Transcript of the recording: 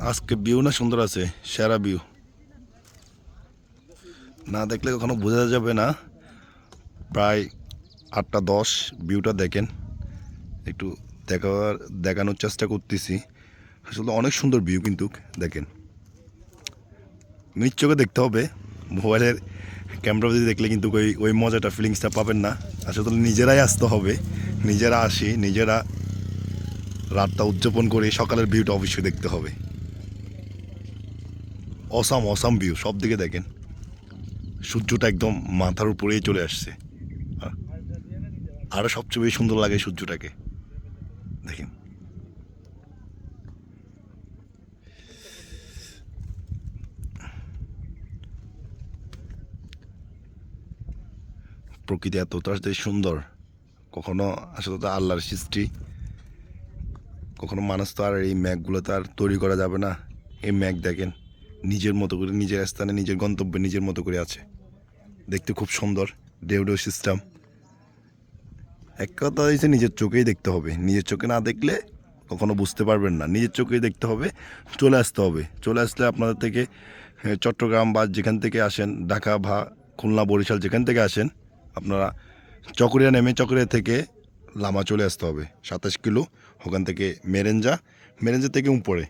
আজকে ভিউ না সুন্দর আছে, সেরা ভিউ। না দেখলে কখনো বোঝা যাবে না। প্রায় আটটা দশ, ভিউটা দেখেন। একটু দেখার দেখানোর চেষ্টা করতেছি। আসলে অনেক সুন্দর ভিউ কিন্তু, দেখেন। নিজ চোখে দেখতে হবে। মোবাইলের ক্যামেরা যদি দেখলে কিন্তু ওই ওই মজাটা ফিলিংসটা পাবেন না। আসলে নিজেরাই আসতে হবে। নিজেরা আসি, নিজেরা রাতটা উদযাপন করে সকালের ভিউটা অবশ্যই দেখতে হবে। অসাম অসাম ভিউ সব দিকে দেখেন। সূর্যটা একদম মাথার উপরেই চলে আসছে। আর- আরও সবচেয়ে বেশি সুন্দর লাগে সূর্যটাকে। দেখেন। প্রকৃতি এতটা সুন্দর, কখনো আসলে তো আল্লাহর সৃষ্টি। কখনো মানুষ তো আর এই ম্যাগগুলো তো আর তৈরি করা যাবে না। এই ম্যাগ দেখেন, নিজের মতো করে, নিজের স্থানে, নিজের গন্তব্যে নিজের মতো করে আছে। দেখতে খুব সুন্দর ডেউ ডেউ সিস্টেম এক কথা হয়েছে নিজের চোখেই দেখতে হবে। নিজের চোখে না দেখলে কখনো বুঝতে পারবেন না। নিজের চোখেই দেখতে হবে, চলে আসতে হবে। চলে আসলে আপনাদের থেকে চট্টগ্রাম বা যেখান থেকে আসেন, ঢাকা বা খুলনা, বরিশাল যেখান থেকে আসেন, আপনারা চকরিয়া নেমে, চকরিয়া থেকে লামা চলে আসতে হবে। সাতাশ কিলো ওখান থেকে মেরেঞ্জা মেরেঞ্জা থেকে উপরে।